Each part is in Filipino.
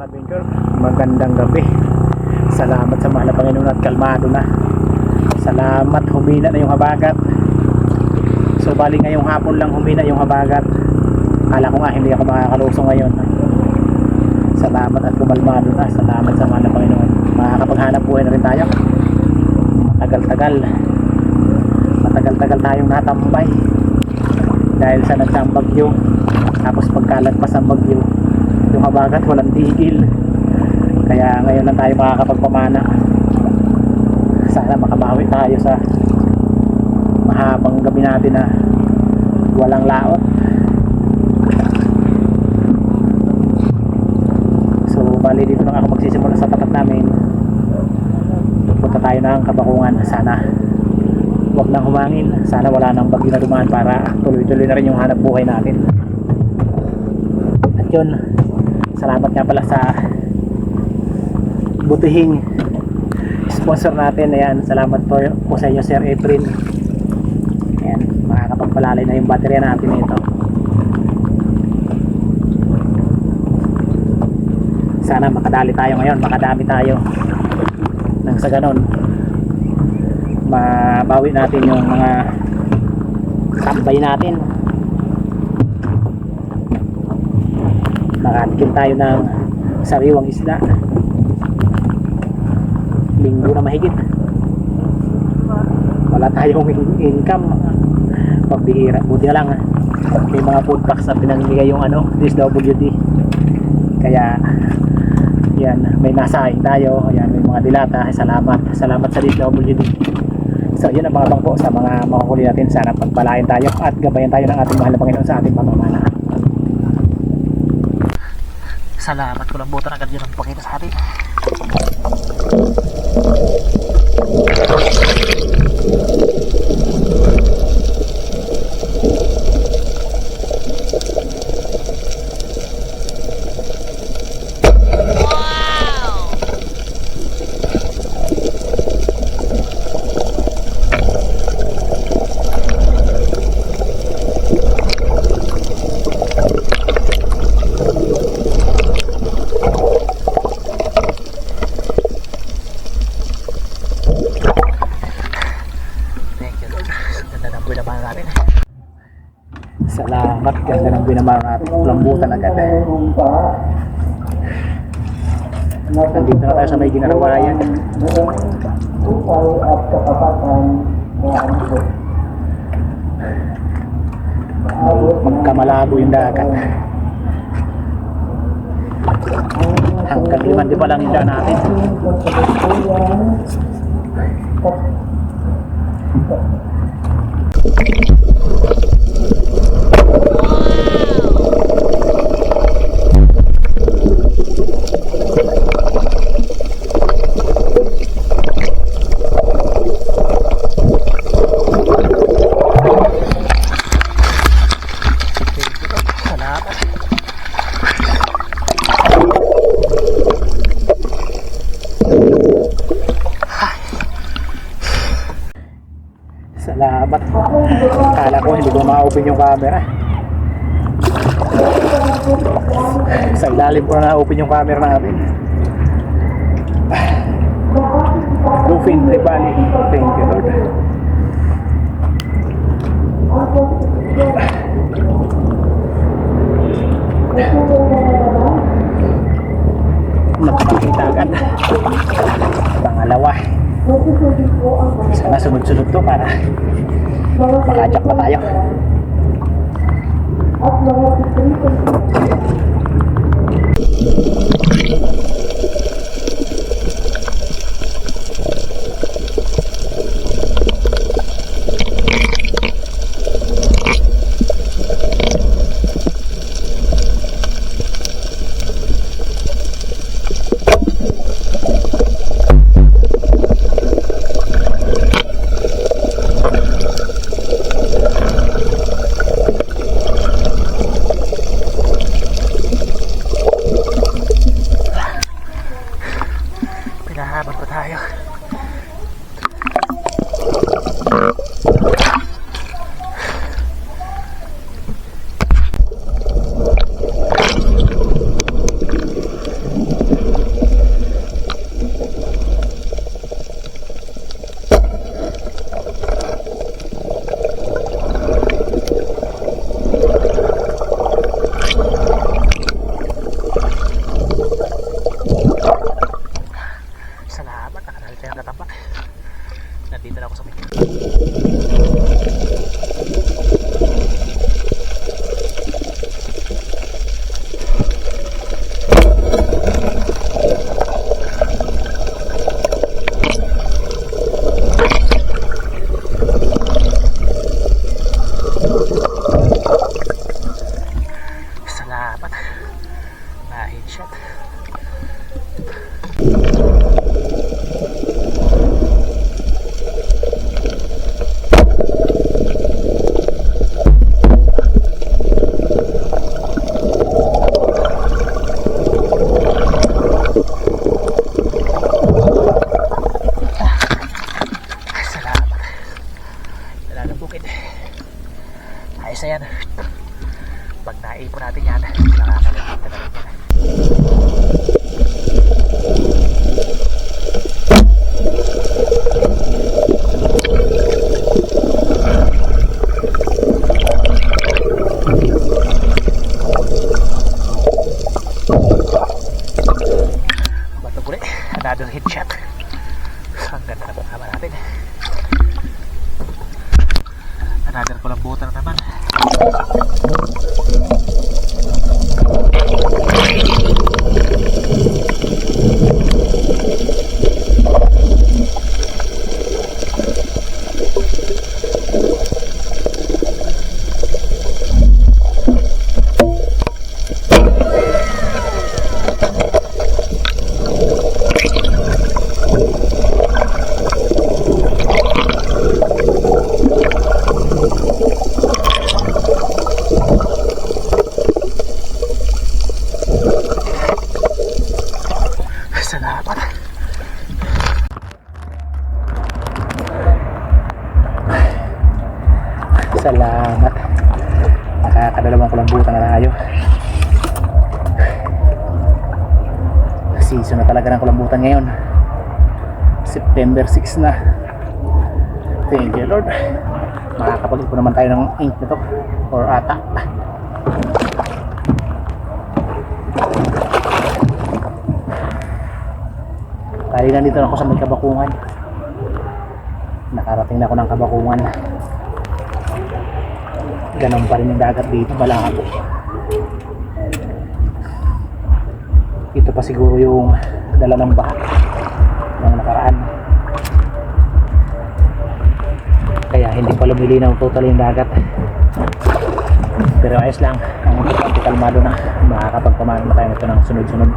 ka-adventure, magandang gabi. Salamat sa mahal na Panginoon at kalmado na. Salamat, humina na yung habagat. So bali ngayong hapon lang humina yung habagat. Kala ko nga hindi ako makakalusong ngayon. Salamat at kumalmado na. Salamat sa mahal na Panginoon. Makakapaghanap buhay na rin tayo. Matagal-tagal. Matagal-tagal tayong natambay. Dahil sa nagsaang bagyo. Tapos pagkalagpas ang bagyo, yung habagat walang tigil. Kaya ngayon lang tayo makakapagpamana. Sana makabawi tayo sa mahabang gabi natin na walang laot. So, bali dito lang ako magsisimula sa tapat namin. Punta tayo ng kabakungan. Sana wag nang humangin. Sana wala nang bagyo na dumaan para tuloy-tuloy na rin yung hanap buhay natin. At yun, salamat nga pala sa butihing sponsor natin. Ayan, salamat po, po sa inyo Sir April. Ayan, makakapagpalalay na yung baterya natin nito. Sana makadali tayo ngayon, makadami tayo. Nang sa ganon, mabawi natin yung mga tambay natin. Makatikim tayo ng sariwang isda. Linggo na mahigit. Wala tayong in- income. Pagbihira. Buti na lang. ah. May mga food packs na pinamimigay yung ano, DSWD. Kaya yan, may nasahin tayo. Ayan, may mga dilata. Salamat. Salamat sa DSWD. So, yun ang mga bangko sa mga makukuli natin. Sana pagpalain tayo at gabayan tayo ng ating mahal na Panginoon sa ating pamamana. Salamat ko lang buta agad yun ang pakita sa atin. Thank you Lord. Ganda ng binabara natin. Salamat. Ganda ng binabara natin. Lambutan agad. Nandito na tayo sa may ginarawayan. Magkamalabo yung dagat. Hanggang limandi pa lang yung natin. Salamat. Salamat. Kala ko ma-open yung camera. Sa ilalim ko na na-open yung camera natin. Bluefin Tribali. Thank you Lord. Nagpakita agad. Pangalawa. Sana sunod-sunod to para makajak pa tayo. Ayos na September 6 na. Thank you Lord. Makakapag-ipon naman tayo ng ink nito. Or ata. Nandito na ako sa may kabakungan. Nakarating na ako ng kabakungan. Ganon pa rin yung dagat dito, malabo. Ito pa siguro yung dala ng baha Hindi pa lumilinaw total yung dagat. Pero ayos lang, ang importante kalmado na. Makakapagpamano na tayo nito ng sunod-sunod.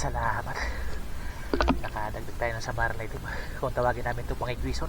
Salamat. Nakadagdag tayo ng samaran na ito. Kung tawagin namin ito pang igwison.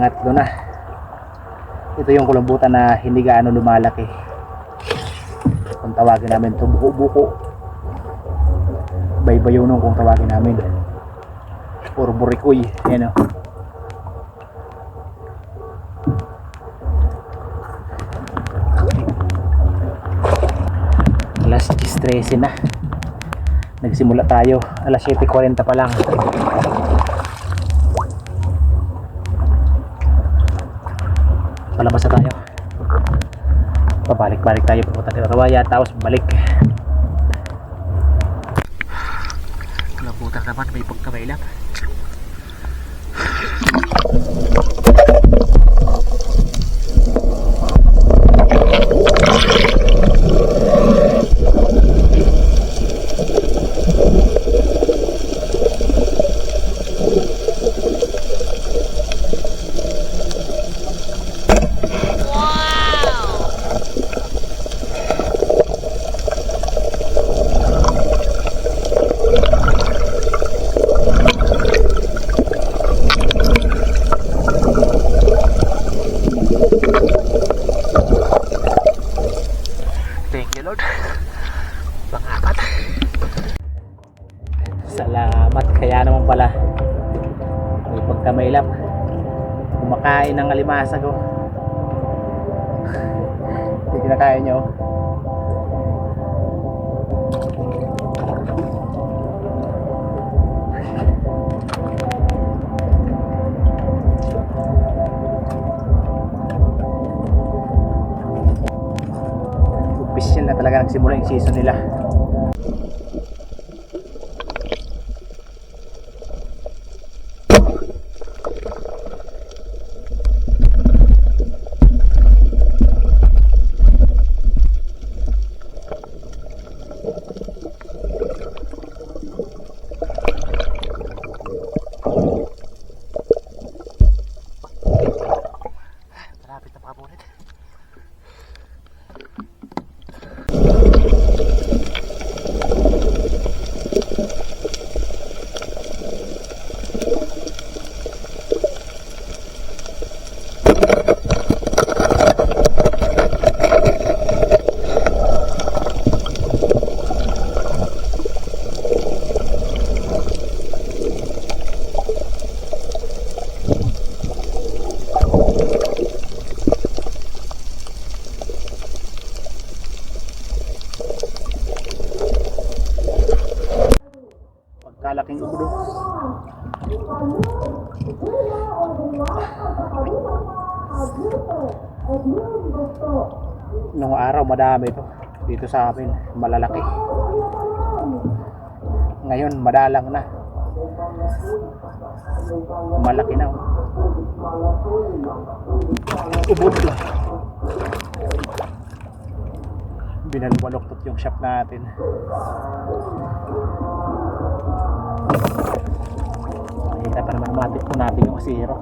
Pangatlo na. Ito yung kulambutan na hindi gaano lumalaki. Kung tawagin namin ito buko-buko. Baybayunong kung tawagin namin. Or burikoy. Yan o. alas 10.13 na nagsimula tayo alas 7.40 pa lang palabas na tayo. Pabalik-balik tayo. Pupunta ng Rawaya tapos balik. Nabutan naman may pagkamailap yung season nila. Malapit na makapunit. Pagkalaking ulo. Nung araw madami ito. Dito sa amin, malalaki. Ngayon, madalang na. Malaki na. oh. Ubod lang. Binalwaloktot yung shop natin. Nakita pa naman umatik po natin yung zero.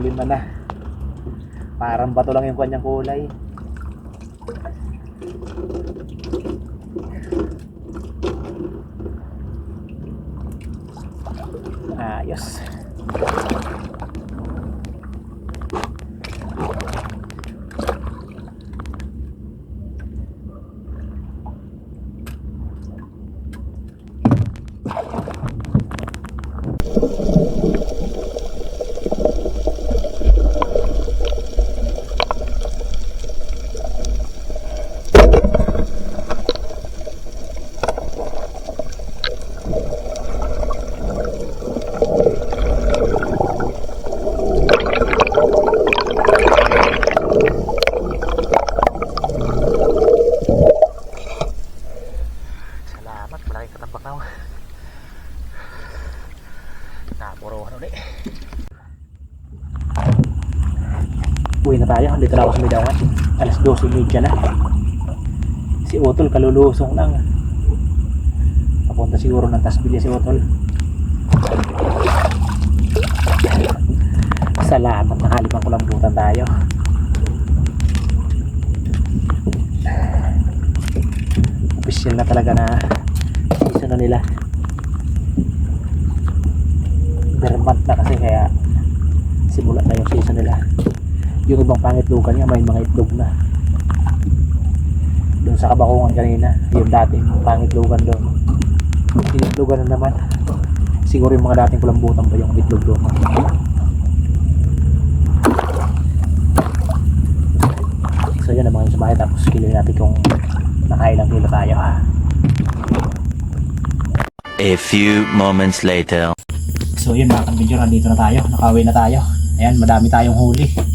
Panlima na. Parang bato lang yung kanyang kulay. Ayos. Napakaw. Tayo. Dito na ako sa. Alas 12.30 na. Si Utol kalulusong lang. Papunta siguro ng Tasbilya si Utol. Salamat. Nakalimang kulambutan tayo. Official na talaga na season na nila. Vermont na kasi kaya simula na yung season nila. Yung ibang pangitlugan niya may mga itlog na. Doon sa kabakungan kanina, yung dating pangitlugan doon. Initlogan na naman. Siguro yung mga dating kulambutan pa yung itlog doon. So yan ang mga sumakay tapos kiloin natin kung nakailang kilo tayo. A few moments later. So yun mga kabidyo, nandito na tayo. Nakauwi na tayo. Ayan, madami tayong huli.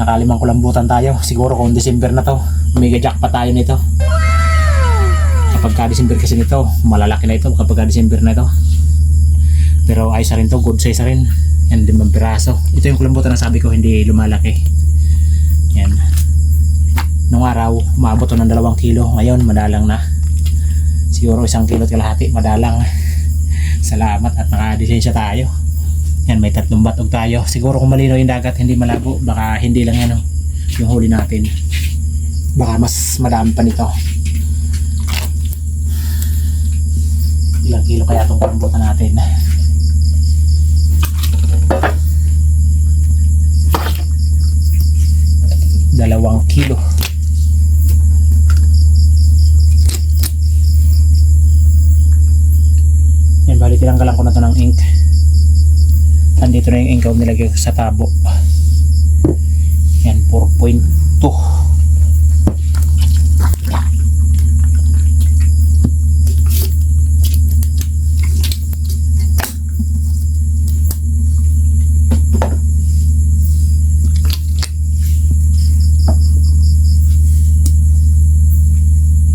Nakalimang kulambutan tayo. Siguro kung December na to, mega jackpot tayo nito. Kapag ka December kasi nito, malalaki na ito kapag ka December na ito. Pero ayos rin to, good size rin. Yan, limang piraso. Ito yung kulambutan na sabi ko, hindi lumalaki. Yan. Nung araw, umabot to ng dalawang kilo. Ngayon, madalang na. Siguro isang kilo at kalahati, madalang. Salamat at nakadesensya tayo. Yan, may tatlong batog tayo. Siguro kung malino yung dagat, hindi malabo. Baka hindi lang yan, oh, yung huli natin. Baka mas madami pa nito. Ilang kilo kaya itong karambutan natin? Dalawang kilo. Yan, bali tinanggalan ko na to ng ink. Nandito na yung ko nilagay ko sa tabo. Yan, 4.2.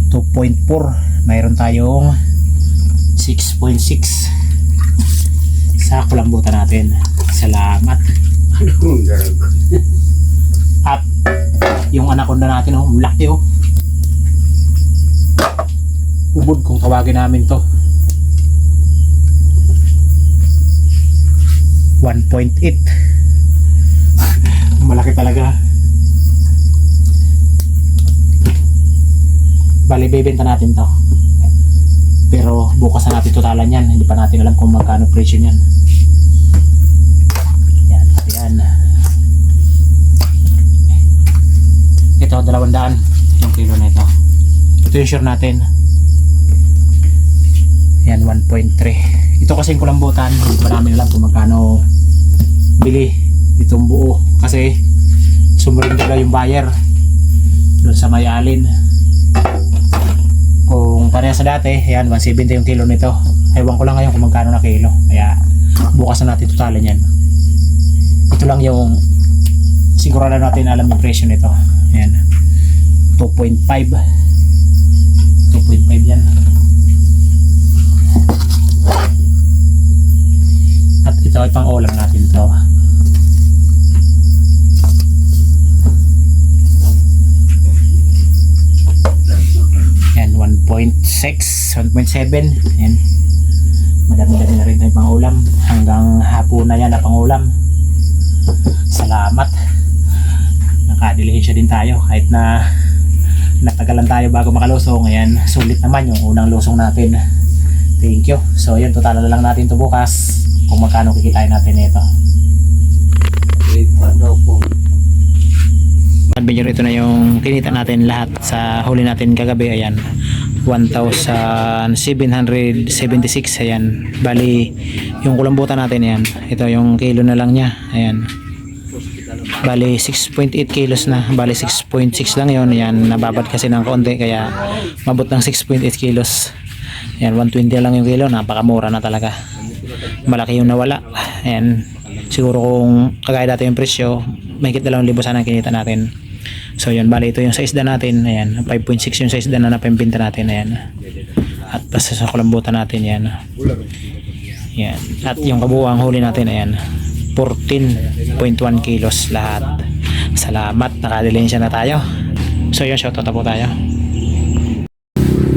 Two point four. Mayroon tayong 6.6 sa kulambutan natin. Salamat. At yung anaconda natin, oh, laki oh. Ubod kung tawagin namin to. 1.8 Malaki talaga. Bali, bebenta natin to. Pero bukas na natin totalan yan. Hindi pa natin alam kung magkano presyo niyan. Yan, yan. Ito, dalawang daan. Yung kilo na ito. Ito yung sure natin. Yan, 1.3. Ito kasing kulambutan. Hindi pa namin alam kung magkano bili itong buo. Kasi sumurindo na yung buyer doon sa may alin kung pareha sa dati, yan, 170 yung kilo nito. Ewan ko lang ngayon kung magkano na kilo. Kaya, bukas na natin totalan yan. Ito lang yung siguro na natin alam yung presyo nito. Ayan. 2.5 2.5 yan. At ito ay pang ulam natin to. Yan, 1.6, 1.7. Yan. Madami-dami na rin tayo pang ulam. Hanggang hapon na yan na pang Salamat. Nakadilihensya din tayo kahit na natagalan tayo bago makalusong. Ayan, sulit naman yung unang lusong natin. Thank you. So, yan, total na lang natin to bukas kung magkano kikitain natin ito. Adventure ito na yung kinita natin lahat sa huli natin kagabi ayan 1,776 ayan. Bali yung kulambutan natin ayan. Ito yung kilo na lang niya ayan. Bali 6.8 kilos na. Bali 6.6 lang yon ayan. Nababad kasi ng konti kaya mabot ng 6.8 kilos. Ayan 120 lang yung kilo. Napakamura na talaga. Malaki yung nawala ayan. Siguro kung kagaya dati yung presyo mahigit dalawang libo sana ang kinita natin so yun bali ito yung sa isda natin ayan 5.6 yung sa isda na napembenta natin ayan At basta sa kulambutan natin yan. Yan. At yung kabuuang huli natin ayan. 14.1 kilos lahat. Salamat. Nakadilensya na tayo. So yun, shoutout na po tayo.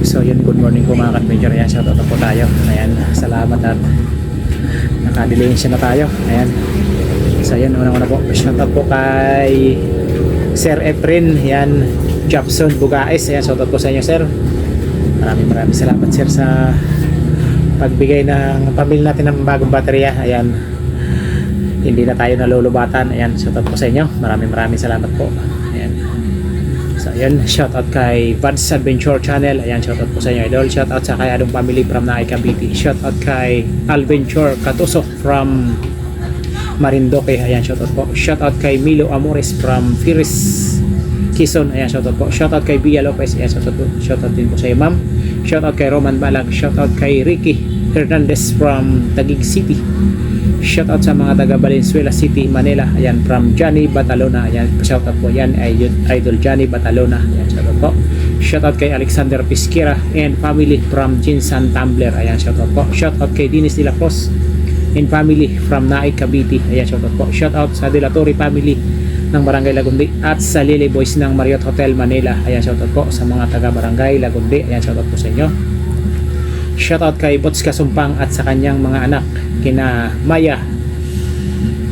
So yun, good morning po mga ka-adventure. Ayan, shoutout na po tayo. Ayan, salamat at nakadilensya na tayo. Ayan. So yun, unang-una po. Shoutout po kay Sir Efren. Ayan, Jobson Bugaes. Ayan, shoutout po sa inyo, sir. Maraming maraming salamat, sir, sa pagbigay ng pamilya natin ng bagong baterya. Ayan. Hindi na tayo nalulubatan. Ayan, shoutout po sa inyo. Maraming maraming salamat po. Ayan. So, ayan, shoutout kay Vads Adventure Channel. Ayan, shoutout po sa inyo, idol. Shoutout sa kay Adong Family from Naay Cavite. Shoutout kay Alventure Katusok from Marindoque. Ayan, shoutout po. Shoutout kay Milo Amores from Firis, Quezon. Ayan, shoutout po. Shoutout kay Bia Lopez. Ayan, shoutout po. Shoutout din po sa iyo, ma'am. Shoutout kay Roman Balag. Shoutout kay Ricky Hernandez from Taguig City. Shoutout sa mga taga Valenzuela City, Manila. Ayan, from Johnny Batalona. Ayan, shoutout po. Yan, Idol, Johnny Batalona. Ayan, shoutout po. Shoutout kay Alexander Pisquera and family from Jinsan Tumbler. Ayan, shoutout po. Shoutout kay Dinis De La Cruz and family from Naik Cavite. Ayan, shoutout po. Shoutout sa Delatori family ng Barangay Lagundi at sa Lily Boys ng Marriott Hotel Manila. Ayan, shoutout po sa mga taga Barangay Lagundi. Ayan, shoutout po sa inyo. Shoutout kay Bots Kasumpang at sa kanyang mga anak kina Maya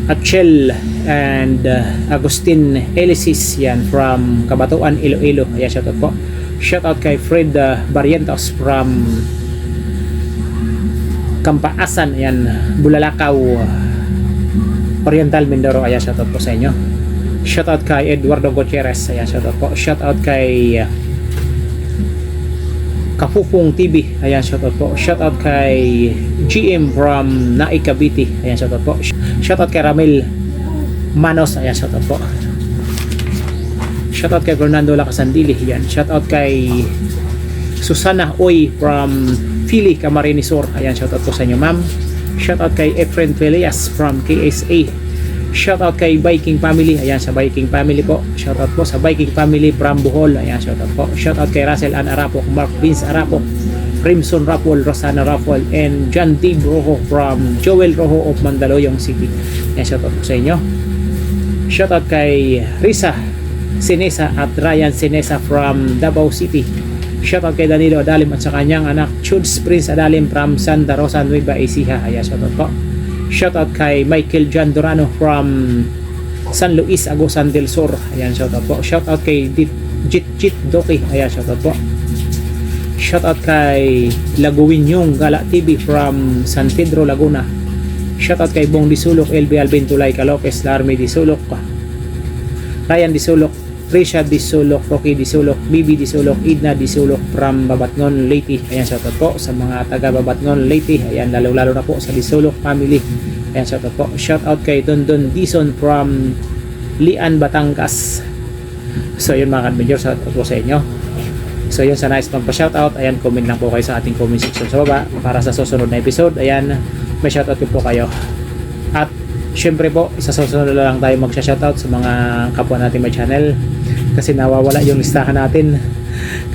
Achel and uh, Agustin Elisis yan from Kabatuan, Iloilo. Ayan, shoutout po. Shoutout kay Fred uh, Barrientos from Kampaasan, ayan, Bulalakaw, Oriental Mindoro. Ayan, shoutout po sa inyo. Shoutout kay Eduardo Gutierrez. Ayan, shoutout po. Shoutout kay Kapupong TV. Ayan, shoutout po. Shoutout kay GM from Naik Cavite. Ayan, shoutout po. Shoutout kay Ramil Manos. Ayan, shoutout po. Shoutout kay Fernando Lacasandili. Ayan, shoutout kay Susana Oy from Philly, Camarines Sur. Ayan, shoutout po sa inyo, ma'am. Shoutout kay Efren Felias from KSA. Shoutout kay Viking Family. Ayan, sa Viking Family po. Shoutout po sa Viking Family from Bohol. Ayan, shoutout po. Shoutout kay Russell Ann Arapok, Mark Vince Arapok, Crimson Rapol, Rosana Rapol, and John D. Rojo from Joel Rojo of Mandaluyong City. Ayan, shoutout po sa inyo. Shoutout kay Risa Sinesa at Ryan Sinesa from Davao City. Shoutout kay Danilo Adalim at sa kanyang anak Chuds Prince Adalim from Santa Rosa Nueva Ecija. Ayan, shoutout po. Shoutout kay Michael John Durano from San Luis, Agusan del Sur. Ayan, shoutout po. Shoutout kay Dit Jit Jit Doki. Ayan, shoutout po. Shoutout kay Laguwinyong Gala TV from San Pedro, Laguna. Shoutout kay Bong Disulok, LB Alvin Tulay Calopes, Larmy Disulok, Ryan Disulok, Trisha Disulok, Rocky Disulok, Bibi Disulok, Idna Disulok from Babatnon, Leyte. Ayan, shoutout po sa mga taga Babatnon, Leyte. Ayan, lalo-lalo na po sa Disulok family. Ayan, shoutout po. Shoutout kay Don Don Dison from Lian, Batangas. So, yun mga kadmidyor, shoutout po sa inyo. So, yun sa nice magpa-shoutout. Ayan, comment lang po kayo sa ating comment section sa baba para sa susunod na episode. Ayan, may shoutout din po kayo. At syempre po, sa susunod lang tayo magsha-shoutout sa mga kapwa natin may channel kasi nawawala yung listahan natin.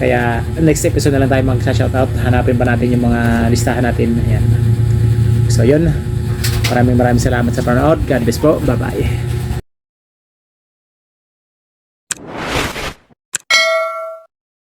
Kaya next episode na lang tayo magsha-shoutout. Hanapin pa natin yung mga listahan natin. Ayan. So yun. Maraming maraming salamat sa panonood. God bless po. Bye-bye.